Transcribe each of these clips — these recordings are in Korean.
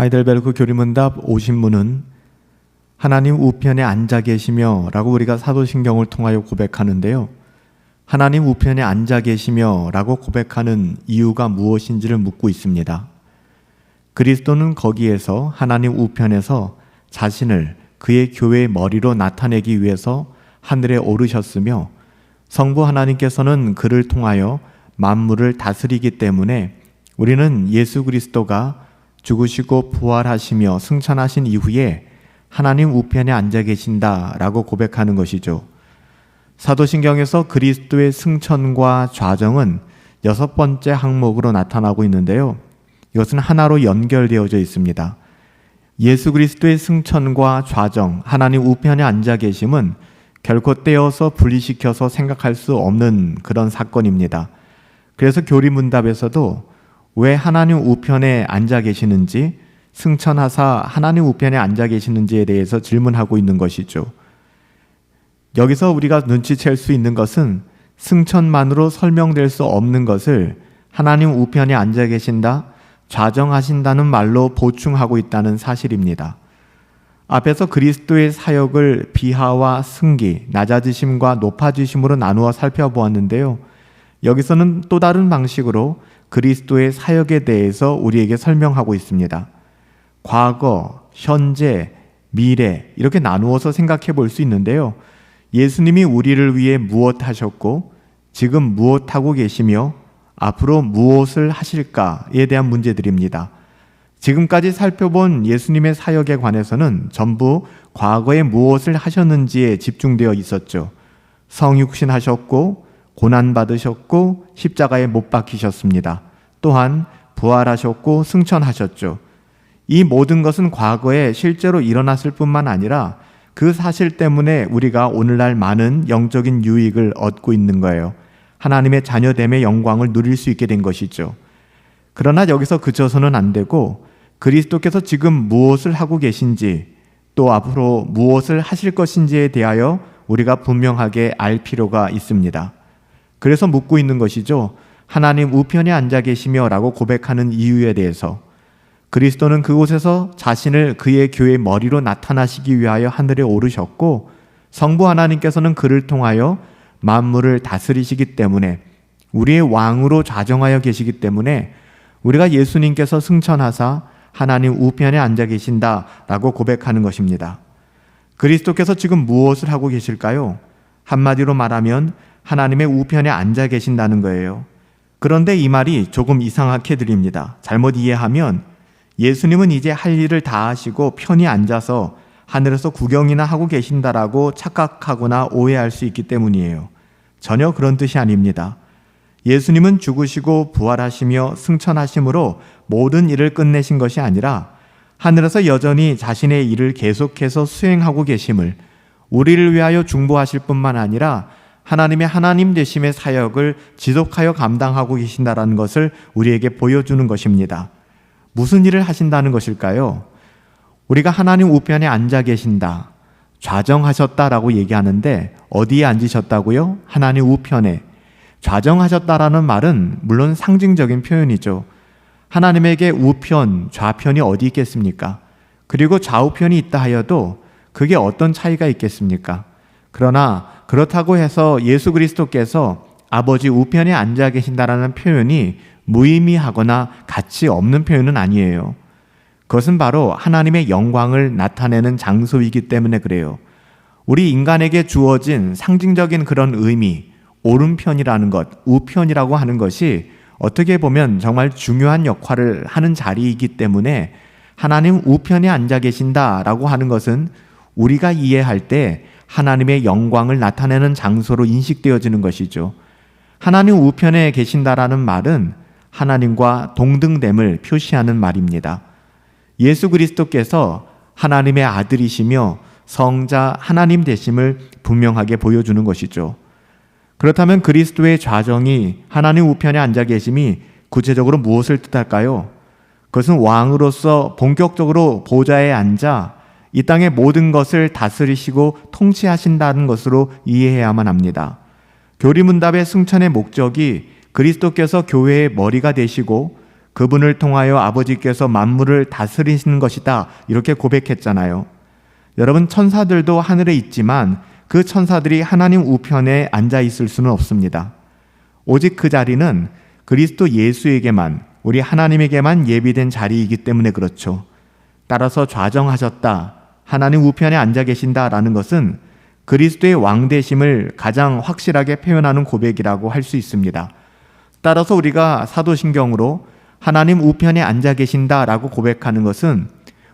하이델베르크 교리문답 오신 분은 하나님 우편에 앉아 계시며 라고 우리가 사도신경을 통하여 고백하는데요. 하나님 우편에 앉아 계시며 라고 고백하는 이유가 무엇인지를 묻고 있습니다. 그리스도는 거기에서 하나님 우편에서 자신을 그의 교회의 머리로 나타내기 위해서 하늘에 오르셨으며 성부 하나님께서는 그를 통하여 만물을 다스리기 때문에 우리는 예수 그리스도가 죽으시고 부활하시며 승천하신 이후에 하나님 우편에 앉아 계신다라고 고백하는 것이죠. 사도신경에서 그리스도의 승천과 좌정은 여섯 번째 항목으로 나타나고 있는데요. 이것은 하나로 연결되어져 있습니다. 예수 그리스도의 승천과 좌정, 하나님 우편에 앉아 계심은 결코 떼어서 분리시켜서 생각할 수 없는 그런 사건입니다. 그래서 교리문답에서도 왜 하나님 우편에 앉아 계시는지 승천하사 하나님 우편에 앉아 계시는지에 대해서 질문하고 있는 것이죠. 여기서 우리가 눈치챌 수 있는 것은 승천만으로 설명될 수 없는 것을 하나님 우편에 앉아 계신다, 좌정하신다는 말로 보충하고 있다는 사실입니다. 앞에서 그리스도의 사역을 비하와 승기, 낮아지심과 높아지심으로 나누어 살펴보았는데요. 여기서는 또 다른 방식으로 그리스도의 사역에 대해서 우리에게 설명하고 있습니다. 과거, 현재, 미래 이렇게 나누어서 생각해 볼 수 있는데요. 예수님이 우리를 위해 무엇 하셨고 지금 무엇 하고 계시며 앞으로 무엇을 하실까에 대한 문제들입니다. 지금까지 살펴본 예수님의 사역에 관해서는 전부 과거에 무엇을 하셨는지에 집중되어 있었죠. 성육신 하셨고 고난 받으셨고 십자가에 못 박히셨습니다. 또한 부활하셨고 승천하셨죠. 이 모든 것은 과거에 실제로 일어났을 뿐만 아니라 그 사실 때문에 우리가 오늘날 많은 영적인 유익을 얻고 있는 거예요. 하나님의 자녀됨의 영광을 누릴 수 있게 된 것이죠. 그러나 여기서 그쳐서는 안 되고 그리스도께서 지금 무엇을 하고 계신지 또 앞으로 무엇을 하실 것인지에 대하여 우리가 분명하게 알 필요가 있습니다. 그래서 묻고 있는 것이죠. 하나님 우편에 앉아 계시며 라고 고백하는 이유에 대해서 그리스도는 그곳에서 자신을 그의 교회 머리로 나타나시기 위하여 하늘에 오르셨고 성부 하나님께서는 그를 통하여 만물을 다스리시기 때문에 우리의 왕으로 좌정하여 계시기 때문에 우리가 예수님께서 승천하사 하나님 우편에 앉아 계신다라고 고백하는 것입니다. 그리스도께서 지금 무엇을 하고 계실까요? 한마디로 말하면 하나님의 우편에 앉아 계신다는 거예요. 그런데 이 말이 조금 이상하게 들립니다. 잘못 이해하면 예수님은 이제 할 일을 다 하시고 편히 앉아서 하늘에서 구경이나 하고 계신다라고 착각하거나 오해할 수 있기 때문이에요. 전혀 그런 뜻이 아닙니다. 예수님은 죽으시고 부활하시며 승천하심으로 모든 일을 끝내신 것이 아니라 하늘에서 여전히 자신의 일을 계속해서 수행하고 계심을 우리를 위하여 중보하실 뿐만 아니라 하나님의 하나님 되심의 사역을 지속하여 감당하고 계신다라는 것을 우리에게 보여주는 것입니다. 무슨 일을 하신다는 것일까요? 우리가 하나님 우편에 앉아 계신다. 좌정하셨다라고 얘기하는데 어디에 앉으셨다고요? 하나님 우편에. 좌정하셨다라는 말은 물론 상징적인 표현이죠. 하나님에게 우편, 좌편이 어디 있겠습니까? 그리고 좌우편이 있다 하여도 그게 어떤 차이가 있겠습니까? 그러나 그렇다고 해서 예수 그리스도께서 아버지 우편에 앉아 계신다라는 표현이 무의미하거나 가치 없는 표현은 아니에요. 그것은 바로 하나님의 영광을 나타내는 장소이기 때문에 그래요. 우리 인간에게 주어진 상징적인 그런 의미, 오른편이라는 것, 우편이라고 하는 것이 어떻게 보면 정말 중요한 역할을 하는 자리이기 때문에 하나님 우편에 앉아 계신다라고 하는 것은 우리가 이해할 때 하나님의 영광을 나타내는 장소로 인식되어지는 것이죠. 하나님 우편에 계신다라는 말은 하나님과 동등됨을 표시하는 말입니다. 예수 그리스도께서 하나님의 아들이시며 성자 하나님 되심을 분명하게 보여주는 것이죠. 그렇다면 그리스도의 좌정이 하나님 우편에 앉아 계심이 구체적으로 무엇을 뜻할까요? 그것은 왕으로서 본격적으로 보좌에 앉아 이 땅의 모든 것을 다스리시고 통치하신다는 것으로 이해해야만 합니다. 교리문답의 승천의 목적이 그리스도께서 교회의 머리가 되시고 그분을 통하여 아버지께서 만물을 다스리시는 것이다. 이렇게 고백했잖아요. 여러분 천사들도 하늘에 있지만 그 천사들이 하나님 우편에 앉아 있을 수는 없습니다. 오직 그 자리는 그리스도 예수에게만 우리 하나님에게만 예비된 자리이기 때문에 그렇죠. 따라서 좌정하셨다. 하나님 우편에 앉아 계신다라는 것은 그리스도의 왕되심을 가장 확실하게 표현하는 고백이라고 할 수 있습니다. 따라서 우리가 사도신경으로 하나님 우편에 앉아 계신다라고 고백하는 것은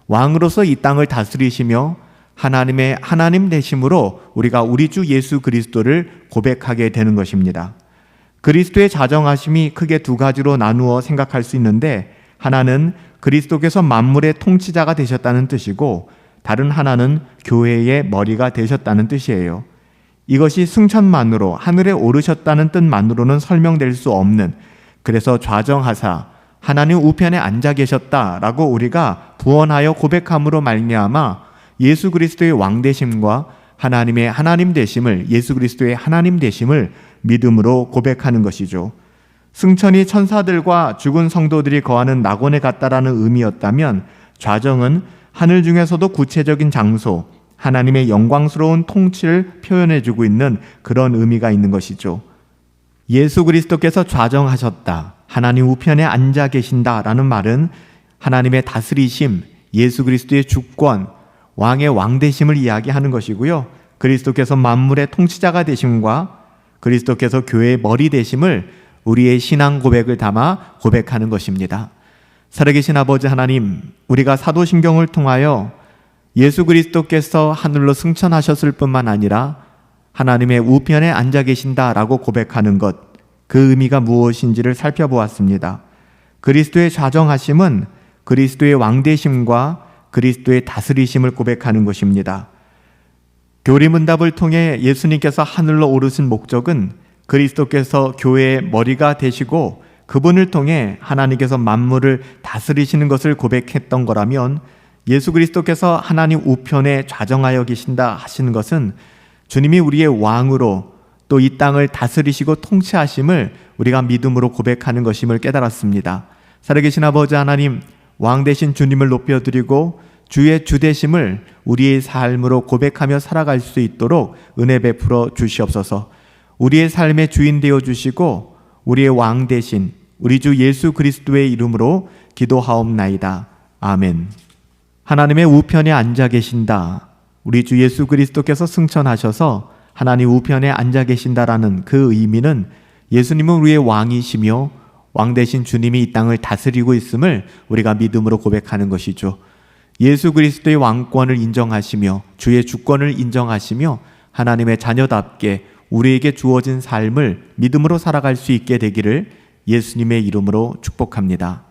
왕으로서 이 땅을 다스리시며 하나님의 하나님 되심으로 우리가 우리 주 예수 그리스도를 고백하게 되는 것입니다. 그리스도의 자정하심이 크게 두 가지로 나누어 생각할 수 있는데 하나는 그리스도께서 만물의 통치자가 되셨다는 뜻이고 다른 하나는 교회의 머리가 되셨다는 뜻이에요. 이것이 승천만으로 하늘에 오르셨다는 뜻만으로는 설명될 수 없는 그래서 좌정하사 하나님 우편에 앉아 계셨다라고 우리가 부언하여 고백함으로 말미암아 예수 그리스도의 왕 되심과 하나님의 하나님 되심을 예수 그리스도의 하나님 되심을 믿음으로 고백하는 것이죠. 승천이 천사들과 죽은 성도들이 거하는 낙원에 갔다라는 의미였다면 좌정은 하늘 중에서도 구체적인 장소, 하나님의 영광스러운 통치를 표현해 주고 있는 그런 의미가 있는 것이죠. 예수 그리스도께서 좌정하셨다. 하나님 우편에 앉아 계신다라는 말은 하나님의 다스리심, 예수 그리스도의 주권, 왕의 왕되심을 이야기하는 것이고요. 그리스도께서 만물의 통치자가 되심과 그리스도께서 교회의 머리 되심을 우리의 신앙 고백을 담아 고백하는 것입니다. 살아계신 아버지 하나님, 우리가 사도신경을 통하여 예수 그리스도께서 하늘로 승천하셨을 뿐만 아니라 하나님의 우편에 앉아 계신다라고 고백하는 것, 그 의미가 무엇인지를 살펴보았습니다. 그리스도의 좌정하심은 그리스도의 왕되심과 그리스도의 다스리심을 고백하는 것입니다. 교리문답을 통해 예수님께서 하늘로 오르신 목적은 그리스도께서 교회의 머리가 되시고 그분을 통해 하나님께서 만물을 다스리시는 것을 고백했던 거라면 예수 그리스도께서 하나님 우편에 좌정하여 계신다 하시는 것은 주님이 우리의 왕으로 또 이 땅을 다스리시고 통치하심을 우리가 믿음으로 고백하는 것임을 깨달았습니다. 살아계신 아버지 하나님, 왕 되신 주님을 높여드리고 주의 주되심을 우리의 삶으로 고백하며 살아갈 수 있도록 은혜 베풀어 주시옵소서. 우리의 삶의 주인 되어 주시고 우리의 왕 대신 우리 주 예수 그리스도의 이름으로 기도하옵나이다. 아멘. 하나님의 우편에 앉아 계신다. 우리 주 예수 그리스도께서 승천하셔서 하나님 우편에 앉아 계신다라는 그 의미는 예수님은 우리의 왕이시며 왕 대신 주님이 이 땅을 다스리고 있음을 우리가 믿음으로 고백하는 것이죠. 예수 그리스도의 왕권을 인정하시며 주의 주권을 인정하시며 하나님의 자녀답게 우리에게 주어진 삶을 믿음으로 살아갈 수 있게 되기를 예수님의 이름으로 축복합니다.